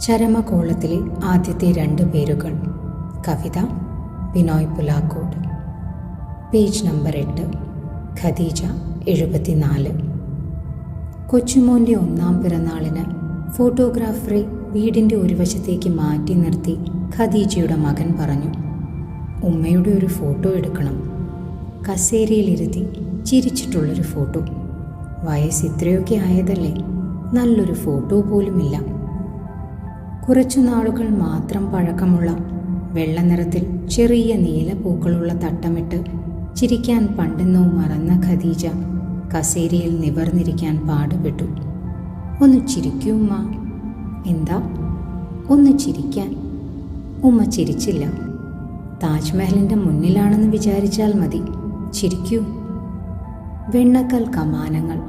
ചരമകോളത്തിലെ ആദ്യത്തെ രണ്ട് പേരുകൾ. കവിത ബിനോയ് പുലാക്കോട്. പേജ് നമ്പർ എട്ട് ഖദീജ എഴുപത്തിനാല്. കൊച്ചുമോന്റെ ഒന്നാം പിറന്നാളിന് ഫോട്ടോഗ്രാഫറെ വീടിന്റെ ഒരു വശത്തേക്ക് മാറ്റി നിർത്തി ഖദീജയുടെ മകൻ പറഞ്ഞു ഉമ്മയുടെ ഒരു ഫോട്ടോ എടുക്കണം. കസേരയിലിരുത്തി ചിരിച്ചിട്ടുള്ളൊരു ഫോട്ടോ. വയസ്സ് ഇത്രയൊക്കെ ആയതല്ലേ? നല്ലൊരു ഫോട്ടോ പോലുമില്ല. കുറച്ചു നാളുകൾ മാത്രം പഴക്കമുള്ള വെള്ള നിറത്തിൽ ചെറിയ നീല പൂക്കളുള്ള തട്ടമിട്ട് ചിരിക്കാൻ പണ്ടെന്നോ മറന്ന ഖദീജ കസേരയിൽ നിവർന്നിരിക്കാൻ പാടുപെട്ടു. ഒന്ന് ചിരിക്കൂ ഉമ്മ. എന്താ? ഒന്ന് ചിരിക്കാൻ. ഉമ്മ ചിരിച്ചില്ല. താജ്മഹലിന്റെ മുന്നിലാണെന്ന് വിചാരിച്ചാൽ മതി. ചിരിക്കൂ. വെണ്ണക്കൽ കമാനങ്ങൾ.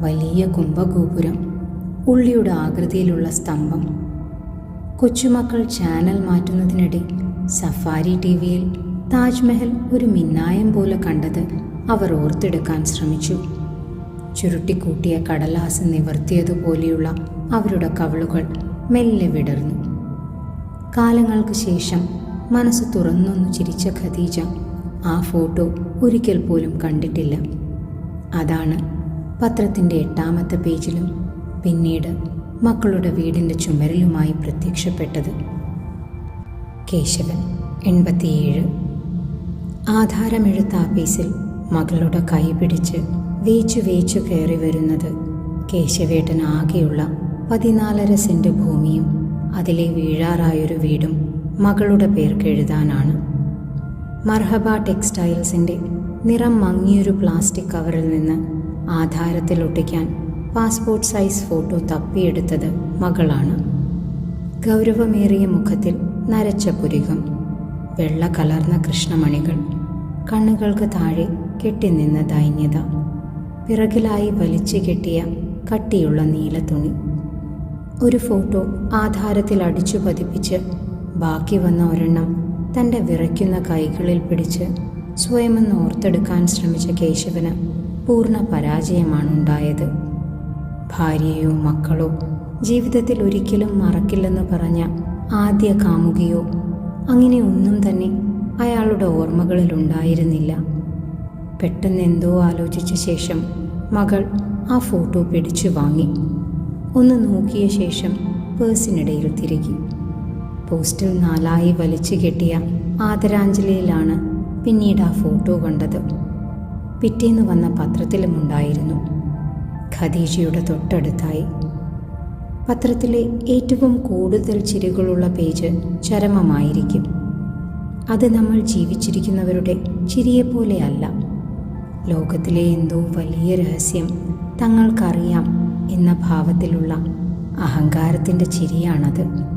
വലിയ കുംഭഗോപുരം. ഉള്ളിയുടെ ആകൃതിയിലുള്ള സ്തംഭം. കൊച്ചുമക്കൾ ചാനൽ മാറ്റുന്നതിനിടെ സഫാരി ടി വിയിൽ താജ്മഹൽ ഒരു മിന്നായം പോലെ കണ്ടത് അവർ ഓർത്തെടുക്കാൻ ശ്രമിച്ചു. ചുരുട്ടിക്കൂട്ടിയ കടലാസ് നിവർത്തിയതുപോലെയുള്ള അവരുടെ കവളുകൾ മെല്ലെ വിടർന്നു. കാലങ്ങൾക്ക് ശേഷം മനസ്സ് തുറന്നൊന്നു ചിരിച്ച ഖദീജ ആ ഫോട്ടോ ഒരിക്കൽ പോലും കണ്ടിട്ടില്ല. അതാണ് പത്രത്തിന്റെ എട്ടാമത്തെ പേജിലും പിന്നീട് മക്കളുടെ വീടിന്റെ ചുമരിലുമായി പ്രത്യക്ഷപ്പെട്ടത്. കേശവൻ എൺപത്തിയേഴ്. ആധാരമെഴുത്ത ആപ്പീസിൽ മകളുടെ കൈ പിടിച്ച് വേച്ചു വേച്ചു കയറി വരുന്നത് കേശവേട്ടൻ ആകെയുള്ള പതിനാലര സെന്റ് ഭൂമിയും അതിലെ വീഴാറായൊരു വീടും മകളുടെ പേർക്ക് എഴുതാനാണ്. മർഹബ ടെക്സ്റ്റൈൽസിന്റെ നിറം മങ്ങിയൊരു പ്ലാസ്റ്റിക് കവറിൽ നിന്ന് ആധാരത്തിൽ ഒട്ടിക്കാൻ പാസ്പോർട്ട് സൈസ് ഫോട്ടോ തപ്പിയെടുത്തത് മകളാണ്. ഗൗരവമേറിയ മുഖത്തിൽ നരച്ച പുരികം വെള്ള കലർന്ന കൃഷ്ണമണികൾ കണ്ണുകൾക്ക് താഴെ കെട്ടിനിന്ന ദൈന്യത പിറകിലായി വലിച്ചു കെട്ടിയ കട്ടിയുള്ള നീല തുണി. ഒരു ഫോട്ടോ ആധാരത്തിൽ അടിച്ചു പതിപ്പിച്ച് ബാക്കി വന്ന ഒരെണ്ണം തന്റെ വിറയ്ക്കുന്ന കൈകളിൽ പിടിച്ച് സ്വയമെന്ന് ഓർത്തെടുക്കാൻ ശ്രമിച്ച കേശവന് പൂർണ പരാജയമാണ് ഉണ്ടായത് ഭാര്യയോ മക്കളോ ജീവിതത്തിൽ ഒരിക്കലും മറക്കില്ലെന്ന് പറഞ്ഞ ആദ്യ കാമുകിയോ അങ്ങനെ ഒന്നും തന്നെ അയാളുടെ ഓർമ്മകളിൽ ഉണ്ടായിരുന്നില്ല. പെട്ടെന്ന് എന്തോ ആലോചിച്ച ശേഷം മകൾ ആ ഫോട്ടോ പിടിച്ചു വാങ്ങി. ഒന്ന് നോക്കിയ ശേഷം പേഴ്സിനിടയിൽ തിരികെ. പോസ്റ്റിൽ നാലായി വലിച്ചു കെട്ടിയ ആദരാഞ്ജലിയിലാണ് പിന്നീട് ആ ഫോട്ടോ കണ്ടത്. പിറ്റേന്ന് വന്ന പത്രത്തിലുമുണ്ടായിരുന്നു ഖദീജയുടെ തൊട്ടടുത്തായി. പത്രത്തിലെ ഏറ്റവും കൂടുതൽ ചിരികളുള്ള പേജ് ചരമമായിരിക്കും. അത് നമ്മൾ ജീവിച്ചിരിക്കുന്നവരുടെ ചിരിയെപ്പോലെയല്ല. ലോകത്തിലെ എന്തോ വലിയ രഹസ്യം തങ്ങൾക്കറിയാം എന്ന ഭാവത്തിലുള്ള അഹങ്കാരത്തിന്റെ ചിരിയാണത്.